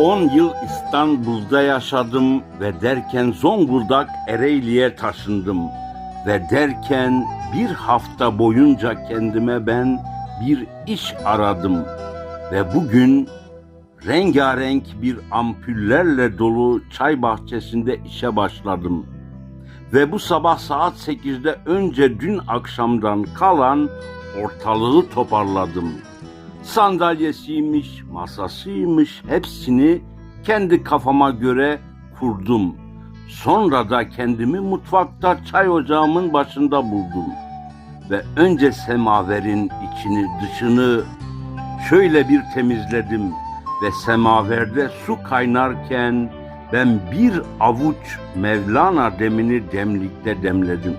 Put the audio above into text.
10 yıl İstanbul'da yaşadım ve derken Zonguldak Ereğli'ye taşındım. Ve derken bir hafta boyunca kendime ben bir iş aradım. Ve bugün rengarenk bir ampullerle dolu çay bahçesinde işe başladım. Ve bu sabah saat 8'de önce dün akşamdan kalan ortalığı toparladım. Sandalyesiymiş, masasıymış hepsini kendi kafama göre kurdum. Sonra da kendimi mutfakta çay ocağımın başında buldum. Ve önce semaverin içini dışını şöyle bir temizledim ve semaverde su kaynarken ben bir avuç Mevlana demini demlikte demledim.